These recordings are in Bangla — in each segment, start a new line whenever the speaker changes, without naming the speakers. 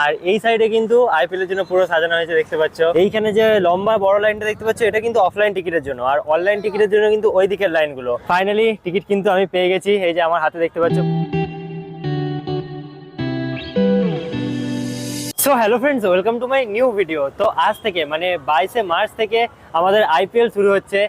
আর এই সাইডে কিন্তু আইপিএল এর জন্য পুরো সাজানো হয়েছে, দেখতে পাচ্ছ। এইখানে যে লম্বা বড় লাইনটা দেখতে পাচ্ছ, এটা কিন্তু অফলাইন টিকিটের জন্য। আর অনলাইন টিকিটের জন্য কিন্তু ওই দিকের লাইনগুলো ফাইনালি টিকিট কিন্তু আমি পেয়ে গেছি, এই যে আমার হাতে দেখতে পাচ্ছ। So hello friends welcome to my new video তো আজ থেকে মানে বাইশে মার্চ থেকে আমাদের আইপিএল শুরু হচ্ছে।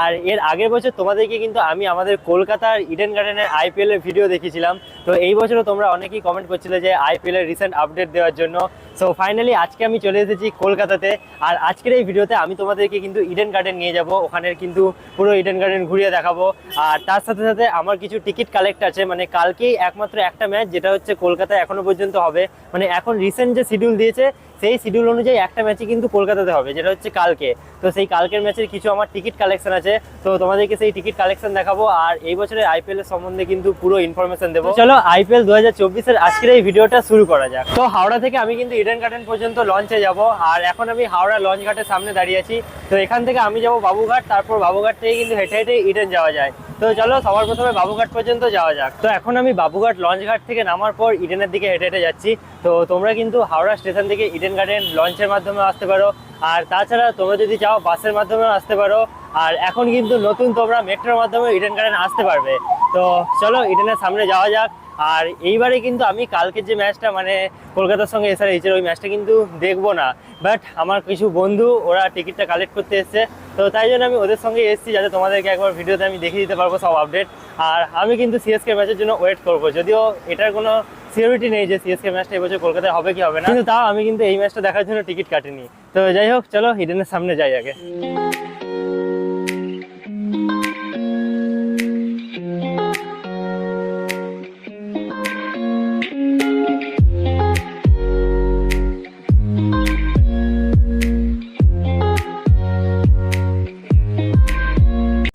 আর এর আগের বছর তোমাদেরকে কিন্তু আমি আমাদের কলকাতার ইডেন গার্ডেনের আইপিএল এর ভিডিও দেখেছিলাম তো এই বছরও তোমরা অনেকেই কমেন্ট করছিলে যে আইপিএল এর রিসেন্ট আপডেট দেওয়ার জন্য। সো ফাইনালি আজকে আমি চলে এসেছি কলকাতাতে। আর আজকের এই ভিডিওতে আমি তোমাদেরকে কিন্তু ইডেন গার্ডেন নিয়ে যাব। ওখানের কিন্তু পুরো ইডেন গার্ডেন ঘুরিয়ে দেখাবো। আর তার সাথে সাথে আমার কিছু টিকিট কালেক্ট আছে। মানে কালকেই একমাত্র একটা ম্যাচ যেটা হচ্ছে কলকাতায় এখনও পর্যন্ত হবে। মানে এখন রিসেন্ট যে শিডিউল দিয়েছে, সেই শিডিউল অনুযায়ী একটা ম্যাচই কিন্তু কলকাতাতে হবে, যেটা হচ্ছে কালকে। তো সেই কালকের ম্যাচের কিছু আমার টিকিট কালেকশন আছে। তো তোমাদেরকে সেই টিকিট কালেকশন দেখাবো। আর এই বছরের আইপিএল এর সম্বন্ধে কিন্তু পুরো ইনফরমেশন দেবো। চলো আইপিএল দু হাজার চব্বিশের আজকের এই ভিডিওটা শুরু করা যাক। তো হাওড়া থেকে আমি কিন্তু ইডেন গার্ডেন পর্যন্ত লঞ্চে যাব। আর এখন আমি হাওড়া লঞ্চ ঘাটের সামনে দাঁড়িয়ে আছি। তো এখান থেকে আমি যাব বাবুঘাট, তারপর বাবুঘাট থেকে কিন্তু হেঁটে হেঁটে ইডেন যাওয়া যায়। তো চলো, সবার প্রথমে বাবুঘাট পর্যন্ত যাওয়া যাক। তো এখন আমি বাবুঘাট লঞ্চ ঘাট থেকে নামার পর ইডেনের দিকে হেঁটে হেঁটে যাচ্ছি। তো তোমরা কিন্তু হাওড়া স্টেশন থেকে ইডেন গার্ডেন লঞ্চের মাধ্যমে আসতে পারো। আর তাছাড়া তোমরা যদি চাও বাসের মাধ্যমেও আসতে পারো, আর এখন কিন্তু নতুন তোমরা মেট্রোর মাধ্যমে ইডেন গার্ডেন আসতে পারবে। তো চলো ইডেনের সামনে যাওয়া যাক। আর এইবারে কিন্তু আমি কালকের যে ম্যাচটা মানে কলকাতার সঙ্গে এসআর এইচের ওই ম্যাচটা কিন্তু দেখব না। বাট আমার কিছু বন্ধু, ওরা টিকিটটা কালেক্ট করতে এসছে। তো তাই জন্য আমি ওদের সঙ্গে এসেছি, যাতে তোমাদেরকে একবার ভিডিওতে আমি দেখিয়ে দিতে পারব সব আপডেট। আর আমি কিন্তু সিএসকে ম্যাচের জন্য ওয়েট করব। যদিও এটার কোনো সিওরিটি নেই যে সিএসকে ম্যাচটা এবছর কলকাতায় হবে কি হবে না। কিন্তু তাও আমি কিন্তু এই ম্যাচটা দেখার জন্য টিকিট কাটিনি। তো যাই হোক, চলো হিডেনের সামনে যাই আগে।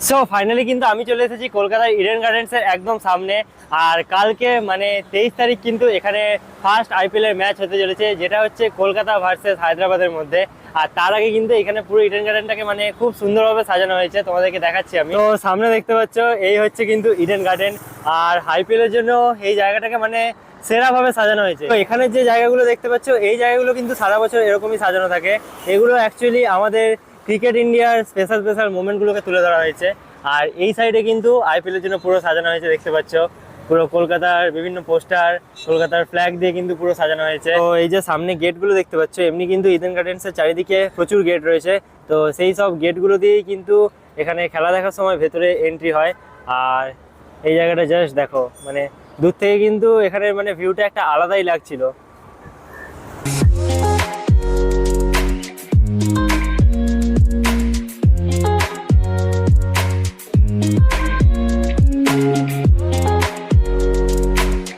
সো ফাইনালি কিন্তু আমি চলে এসেছি কলকাতার ইডেন গার্ডেন্স এর একদম সামনে। আর কালকে মানে তেইশ তারিখ কিন্তু এখানে ফার্স্ট আইপিএল এর ম্যাচ হতে চলেছে, যেটা হচ্ছে কলকাতা ভার্সেস হায়দ্রাবাদের মধ্যে। আর তার আগে কিন্তু এখানে পুরো ইডেন গার্ডেনটাকে মানে খুব সুন্দরভাবে সাজানো হয়েছে, তোমাদেরকে দেখাচ্ছি আমি। তো সামনে দেখতে পাচ্ছ, এই হচ্ছে কিন্তু ইডেন গার্ডেন আর আইপিএল এর জন্য এই জায়গাটাকে মানে সেরাভাবে সাজানো হয়েছে। তো এখানে যে জায়গাগুলো দেখতে পাচ্ছ, এই জায়গাগুলো কিন্তু সারা বছর এরকমই সাজানো থাকে। এগুলো অ্যাকচুয়ালি আমাদের ক্রিকেট ইন্ডিয়ার স্পেশাল স্পেশাল মোমেন্টগুলোকে তুলে ধরা হয়েছে। আর এই সাইডে কিন্তু আইপিএল এর জন্য পুরো সাজানো হয়েছে, দেখতে পাচ্ছ। পুরো কলকাতার বিভিন্ন পোস্টার কলকাতার ফ্ল্যাগ দিয়ে কিন্তু পুরো সাজানো হয়েছে। তো এই যে সামনে গেটগুলো দেখতে পাচ্ছ, এমনি কিন্তু ইডেন গার্ডেন্সের চারিদিকে প্রচুর গেট রয়েছে। তো সেই সব গেটগুলো দিয়েই কিন্তু এখানে খেলা দেখার সময় ভেতরে এন্ট্রি হয়। আর এই জায়গাটা জাস্ট দেখো মানে দূর থেকে কিন্তু এখানে মানে ভিউটা একটা আলাদাই লাগছিল।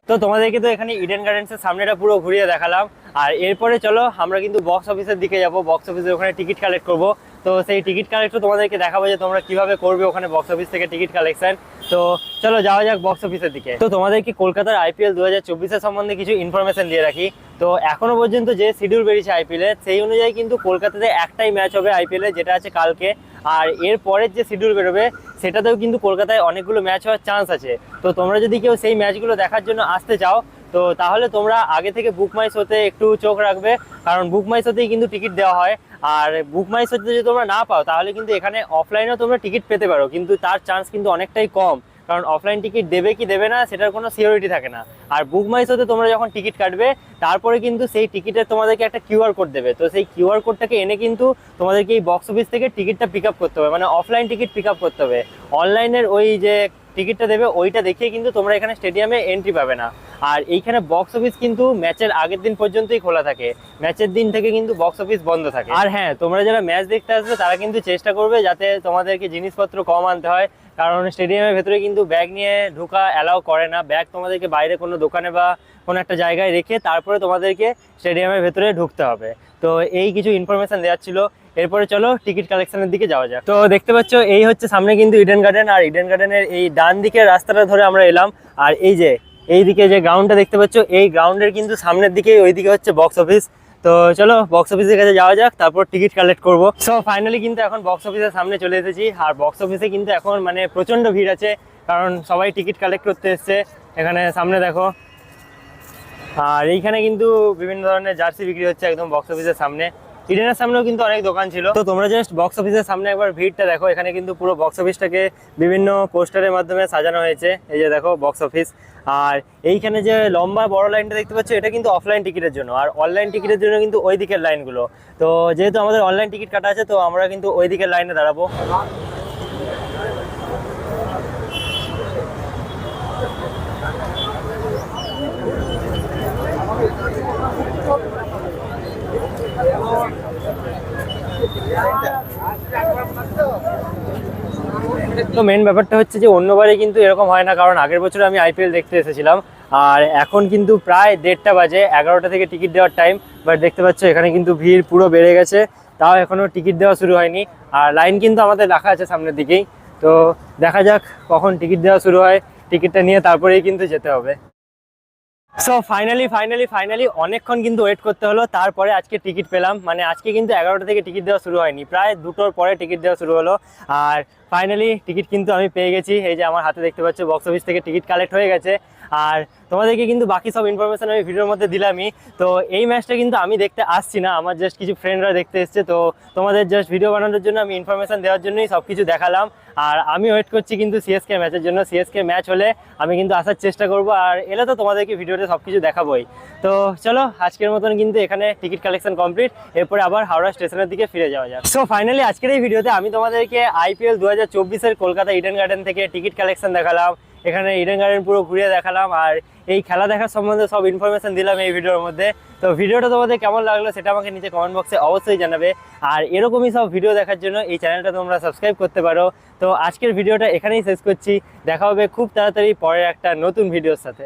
তো তোমাদেরকে তো এখানে ইডেন গার্ডেন্সের সামনেটা পুরো ঘুরিয়ে দেখালাম। আর এরপরে চলো, আমরা কিন্তু বক্স অফিসের দিকে যাব। বক্স অফিসের ওখানে টিকিট কালেক্ট করব। তো সেই টিকিট কালেক্টও তোমাদেরকে দেখাবো যে তোমরা কীভাবে করবে ওখানে বক্স অফিস থেকে টিকিট কালেকশন তো চলো যাওয়া যাক বক্স অফিসের দিকে। তো তোমাদেরকে কলকাতার আইপিএল দু হাজার সম্বন্ধে কিছু ইনফরমেশন দিয়ে রাখি। তো এখনও পর্যন্ত যে শিডিউল বেরিয়েছে আইপিএল সেই অনুযায়ী কিন্তু কলকাতাতে একটাই ম্যাচ হবে আইপিএল যেটা আছে কালকে। আর এর পরের যে শিডিউল বেরোবে, সেটাতেও কিন্তু কলকাতায় অনেকগুলো ম্যাচ হওয়ার চান্স আছে। তো তোমরা যদি কেউ সেই ম্যাচগুলো দেখার জন্য আসতে চাও, তো তাহলে তোমরা আগে থেকে বুক মাই শোতে একটু চোখ রাখবে। কারণ বুক মাই শোতেই কিন্তু টিকিট দেওয়া হয়। আর বুক মাই শোতে যদি তোমরা না পাও, তাহলে কিন্তু এখানে অফলাইনেও তোমরা টিকিট পেতে পারো, কিন্তু তার চান্স কিন্তু অনেকটাই কম। কারণ অফলাইন টিকিট দেবে কি দেবে না, সেটার কোনো সিওরিটি থাকে না। আর বুক মাই শোতে তোমরা যখন টিকিট কাটবে, তারপরে কিন্তু সেই টিকিটের তোমাদেরকে একটা কিউআর কোড দেবে। তো সেই কিউআর কোডটাকে এনে কিন্তু তোমাদেরকে এই বক্স অফিস থেকে টিকিটটা পিক আপ করতে হবে। মানে অফলাইন টিকিট পিক আপ করতে হবে। অনলাইনের ওই যে টিকিটটা দেবে, ওইটা দেখিয়ে কিন্তু তোমরা এখানে স্টেডিয়ামে এন্ট্রি পাবে না। আর এইখানে বক্স অফিস কিন্তু ম্যাচের আগের দিন পর্যন্তই খোলা থাকে। ম্যাচের দিন থেকে কিন্তু বক্স অফিস বন্ধ থাকে। আর হ্যাঁ তোমরা যারা ম্যাচ দেখতে আসবে, তারা কিন্তু চেষ্টা করবে যাতে তোমাদেরকে জিনিসপত্র কম আনতে হয়। কারণ স্টেডিয়ামের ভেতরে কিন্তু ব্যাগ নিয়ে ঢোকা অ্যালাউ করে না। ব্যাগ তোমাদেরকে বাইরে কোনো দোকানে বা কোনো একটা জায়গায় রেখে তারপরে তোমাদেরকে স্টেডিয়ামের ভেতরে ঢুকতে হবে। তো এই কিছু ইনফরমেশন দেওয়ার ছিল। এরপরে চলো টিকিট কালেকশনের দিকে যাওয়া যাক। তো দেখতে পাচ্ছ, এই হচ্ছে সামনে কিন্তু ইডেন গার্ডেন আর ইডেন গার্ডেনের এই ডান দিকের রাস্তাটা ধরে আমরা এলাম। আর এই যে এই দিকে যে গ্রাউন্ডটা দেখতে পাচ্ছ, এই গ্রাউন্ডের কিন্তু সামনের দিকে, ওইদিকে হচ্ছে বক্স অফিস তো চলো বক্স অফিসের কাছে যাওয়া যাক, তারপর টিকিট কালেক্ট করব। সো ফাইনালি কিন্তু এখন বক্স অফিসের সামনে চলে এসেছি। আর বক্স অফিসে কিন্তু এখন মানে প্রচণ্ড ভিড় আছে, কারণ সবাই টিকিট কালেক্ট করতে এসছে। এখানে সামনে দেখো। আর এইখানে কিন্তু বিভিন্ন ধরনের জার্সি বিক্রি হচ্ছে একদম বক্স অফিসের সামনে। ইডেনের সামনেও কিন্তু অনেক দোকান ছিল। তো তোমরা জাস্ট বক্স অফিসের সামনে একবার ভিড়টা দেখো, এখানে কিন্তু পুরো বক্স অফিসটাকে বিভিন্ন পোস্টারের মাধ্যমে সাজানো হয়েছে। এই যে দেখো বক্স অফিস আর এইখানে যে লম্বা বড় লাইনটা দেখতে পাচ্ছ, এটা কিন্তু অফলাইন টিকিটের জন্য। আর অনলাইন টিকিটের জন্য কিন্তু ওই দিকের লাইনগুলো। তো যেহেতু আমাদের অনলাইন টিকিট কাটা আছে, তো আমরা কিন্তু ওই দিকের লাইনে দাঁড়াবো। তো মেন ব্যাপারটা হচ্ছে যে অন্যবারে কিন্তু এরকম হয় না, কারণ আগের বছর আমি আইপিএল দেখতে এসেছিলাম, আর এখন কিন্তু প্রায় দেড়টা বাজে, এগারোটা থেকে টিকিট দেওয়ার টাইম বাট দেখতে পাচ্ছ এখানে কিন্তু ভিড় পুরো বেড়ে গেছে, তাও এখনও টিকিট দেওয়া শুরু হয়নি, আর লাইন কিন্তু আমাদের রাখা আছে সামনের দিকেই, তো দেখা যাক কখন টিকিট দেওয়া শুরু হয়, টিকিটটা নিয়ে তারপরেই কিন্তু যেতে হবে। সো ফাইনালি ফাইনালি ফাইনালি অনেকক্ষণ কিন্তু ওয়েট করতে হলো, তারপরে আজকে টিকিট পেলাম। মানে আজকে কিন্তু এগারোটা থেকে টিকিট দেওয়া শুরু হয়নি, প্রায় দুটোর পরে টিকিট দেওয়া শুরু হলো। আর ফাইনালি টিকিট কিন্তু আমি পেয়ে গেছি। এই যে আমার হাতে দেখতে পাচ্ছ বক্স অফিস থেকে টিকিট কালেক্ট হয়ে গেছে। আর তোমাদেরকে কিন্তু বাকি সব ইনফরমেশন আমি ভিডিওর মধ্যে দিলামই। তো এই ম্যাচটা কিন্তু আমি দেখতে আসছি না, আমার জাস্ট কিছু ফ্রেন্ডরা দেখতে এসছে, তো তোমাদের জাস্ট ভিডিও বানানোর জন্য আমি ইনফরমেশন দেওয়ার জন্যই সব কিছু দেখালাম। আর আমি ওয়েট করছি কিন্তু সিএসকে ম্যাচের জন্য। সিএসকে ম্যাচ হলে আমি কিন্তু আসার চেষ্টা করব, আর এলে তো তোমাদেরকে ভিডিওতে সব কিছু দেখাবোই। তো চলো, আজকের মতন কিন্তু এখানে টিকিট কালেকশন কমপ্লিট এরপরে আবার হাওড়া স্টেশনের দিকে ফিরে যাওয়া যাক। সো ফাইনালি আজকের এই ভিডিওতে আমি তোমাদেরকে আইপিএল দু হাজার কলকাতা ইডেন গার্ডেন থেকে টিকিট কালেকশন দেখালাম। এখানে ইডেন গার্ডেন পুরো ঘুরিয়ে দেখালাম আর এই খেলা দেখার সম্বন্ধে সব ইনফরমেশন দিলাম এই ভিডিওর মধ্যে। তো ভিডিওটা তোমাদের কেমন লাগল সেটা আমাকে নিচে কমেন্ট বক্সে অবশ্যই জানাবে। আর এরকমই সব ভিডিও দেখার জন্য এই চ্যানেলটা তোমরা সাবস্ক্রাইব করতে পারো। তো আজকের ভিডিওটা এখানেই শেষ করছি। দেখা হবে খুব তাড়াতাড়ি পরের একটা নতুন ভিডিওর সাথে।